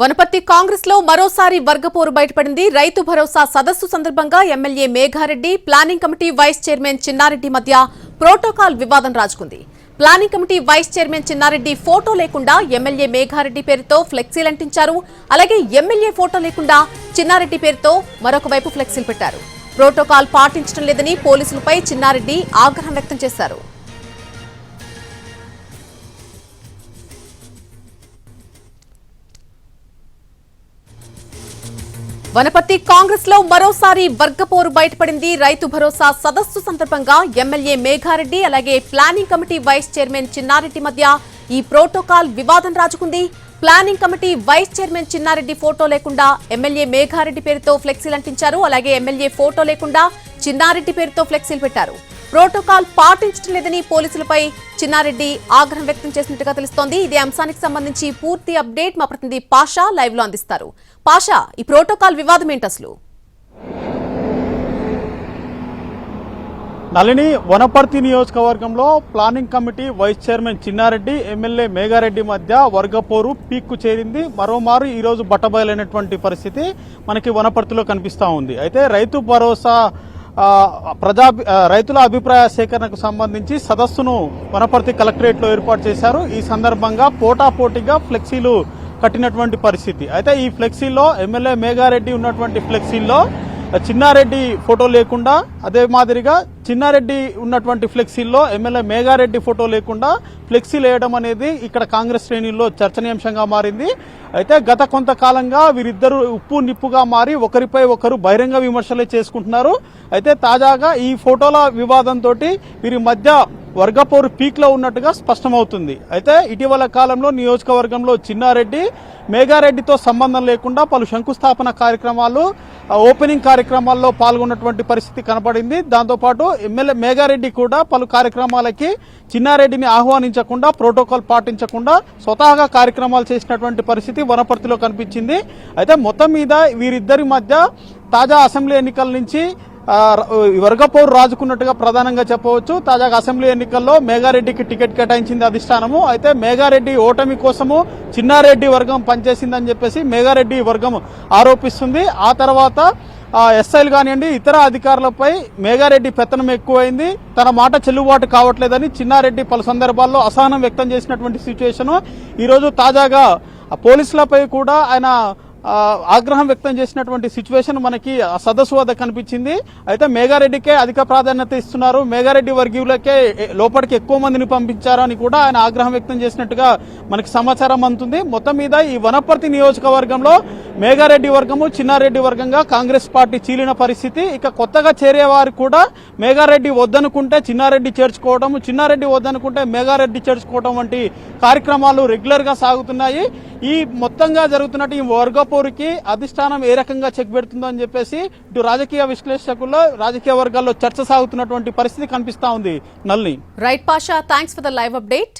వనపర్తి కాంగ్రెస్లో మరోసారి వర్గపోరు బయటపడింది. రైతు భరోసా సదస్సు సందర్భంగా MLA Megha Reddy planning committee vice chairman Chinna Reddy మధ్య ప్రోటోకాల్ వివాదం రాజుకుంది. Planning committee vice chairman Chinna Reddy photo లేకుండా ఎమ్మెల్యే మేఘారెడ్డి పేరుతో ఫ్లెక్సీలు అంటించారు. అలాగే ఎమ్మెల్యే ఫోటో లేకుండా చిన్నారెడ్డి పేరుతో మరొక వైపు ఫ్లెక్సీలు పెట్టారు. ప్రోటోకాల్ పాటించడం లేదని పోలీసులపై చిన్నారెడ్డి ఆగ్రహం వ్యక్తం చేశారు. వనపర్తి కాంగ్రెస్లో మరోసారి వర్గపోరు బయటపడింది. రైతు భరోసా సదస్సు సందర్భంగా ఎమ్మెల్యే మేఘారెడ్డి అలాగే planning committee vice chairman Chinna Reddy మధ్య ఈ ప్రోటోకాల్ వివాదం రాజుకుంది. Planning committee vice chairman Chinna Reddy photo లేకుండా ఎమ్మెల్యే మేఘారెడ్డి పేరుతో ఫ్లెక్సీలు అంటించారు. అలాగే ఎమ్మెల్యే ఫోటో లేకుండా చిన్నారెడ్డి పేరుతో ఫ్లెక్సీలు పెట్టారు. ప్రోటోకాల్ పాటించడం లేదని పోలీసులపై చిన్నారెడ్డి ఆగ్రహం వ్యక్తం చేసినట్టుగా తెలుస్తోంది. ఇదే అంశానికి సంబంధించి పూర్తి అప్డేట్ మా ప్రతినిధి పాషా లైవ్లో అందిస్తారు. పాషా ఈ ప్రోటోకాల్ వివాదం ఏంటి అసలు? నళిని వనపర్తి నియోజకవర్గంలో planning committee vice chairman Chinna Reddy MLA Megha Reddy మధ్య వర్గపోరు పీక్కు చేరింది. మరోమారు ఈరోజు బట్టబయలైనటువంటి పరిస్థితి మనకి వనపర్తిలో కనిపిస్తూ ఉంది. అయితే రైతు భరోసా ప్రజా రైతుల అభిప్రాయ సేకరణకు సంబంధించి సదస్సును వనపర్తి కలెక్టరేట్లో ఏర్పాటు చేశారు. ఈ సందర్భంగా పోటాపోటీగా ఫ్లెక్సీలు కట్టినటువంటి పరిస్థితి. అయితే ఈ ఫ్లెక్సీలో ఎమ్మెల్యే మేఘారెడ్డి ఉన్నటువంటి ఫ్లెక్సీల్లో చిన్నారెడ్డి ఫోటో లేకుండా అదే మాదిరిగా చిన్నారెడ్డి ఉన్నటువంటి ఫ్లెక్సీల్లో ఎమ్మెల్యే మేఘారెడ్డి ఫోటో లేకుండా ఫ్లెక్సీలు వేయడం అనేది ఇక్కడ కాంగ్రెస్ శ్రేణుల్లో చర్చనీయాంశంగా మారింది. అయితే గత కొంతకాలంగా వీరిద్దరు ఉప్పు నిప్పుగా మారి ఒకరిపై ఒకరు బహిరంగ విమర్శలే చేసుకుంటున్నారు. అయితే తాజాగా ఈ ఫోటోల వివాదంతో వీరి మధ్య వర్గపోరు పీక్లో ఉన్నట్టుగా స్పష్టమవుతుంది. అయితే ఇటీవల కాలంలో నియోజకవర్గంలో చిన్నారెడ్డి మేఘారెడ్డితో సంబంధం లేకుండా పలు శంకుస్థాపన కార్యక్రమాలు ఓపెనింగ్ కార్యక్రమాల్లో పాల్గొన్నటువంటి పరిస్థితి కనపడింది. దాంతోపాటు ఎమ్మెల్యే మేఘారెడ్డి కూడా పలు కార్యక్రమాలకి చిన్నారెడ్డిని ఆహ్వానించకుండా ప్రోటోకాల్ పాటించకుండా స్వతహాగా కార్యక్రమాలు చేసినటువంటి పరిస్థితి వనపర్తిలో కనిపించింది. అయితే మొత్తం మీద వీరిద్దరి మధ్య తాజా అసెంబ్లీ ఎన్నికల నుంచి వర్గపోరు రాజుకున్నట్టుగా ప్రధానంగా చెప్పవచ్చు. తాజాగా అసెంబ్లీ ఎన్నికల్లో మేఘారెడ్డికి టికెట్ కేటాయించింది అధిష్టానము. అయితే మేఘారెడ్డి ఓటమి కోసము చిన్నారెడ్డి వర్గం పనిచేసిందని చెప్పేసి మేఘారెడ్డి వర్గం ఆరోపిస్తుంది. ఆ తర్వాత ఎస్ఐలు కానివ్వండి ఇతర అధికారులపై మేఘారెడ్డి పెత్తనం ఎక్కువైంది. తన మాట చెల్లుబాటు కావట్లేదని చిన్నారెడ్డి పలు సందర్భాల్లో అసహనం వ్యక్తం చేసినటువంటి సిచ్యువేషన్ ఈరోజు తాజాగా పోలీసులపై కూడా ఆయన ఆగ్రహం వ్యక్తం చేసినటువంటి సిచ్యువేషన్ మనకి సదస్సు వద్ద కనిపించింది. అయితే మేఘారెడ్డికే అధిక ప్రాధాన్యత ఇస్తున్నారు. మేఘారెడ్డి వర్గీయులకే లోపలికి ఎక్కువ మందిని పంపించారని కూడా ఆయన ఆగ్రహం వ్యక్తం చేసినట్టుగా మనకి సమాచారం అందుతుంది. మొత్తం మీద ఈ వనపర్తి నియోజకవర్గంలో మేఘారెడ్డి వర్గము చిన్నారెడ్డి వర్గంగా కాంగ్రెస్ పార్టీ చీలిన పరిస్థితి. ఇక కొత్తగా చేరే వారు కూడా మేఘారెడ్డి వద్దనుకుంటే చిన్నారెడ్డి చేర్చుకోవడం చిన్నారెడ్డి వద్దనుకుంటే మేఘారెడ్డి చేర్చుకోవడం వంటి కార్యక్రమాలు రెగ్యులర్గా సాగుతున్నాయి. ఈ మొత్తంగా జరుగుతున్నట్టు ఈ వర్గపోరుకి అధిష్టానం ఏ రకంగా చెక్ పెడుతుందో అని చెప్పేసి ఇటు రాజకీయ విశ్లేషకుల్లో రాజకీయ వర్గాల్లో చర్చ సాగుతున్నటువంటి పరిస్థితి కనిపిస్తా ఉంది. Nalini right Pasha thanks for the live update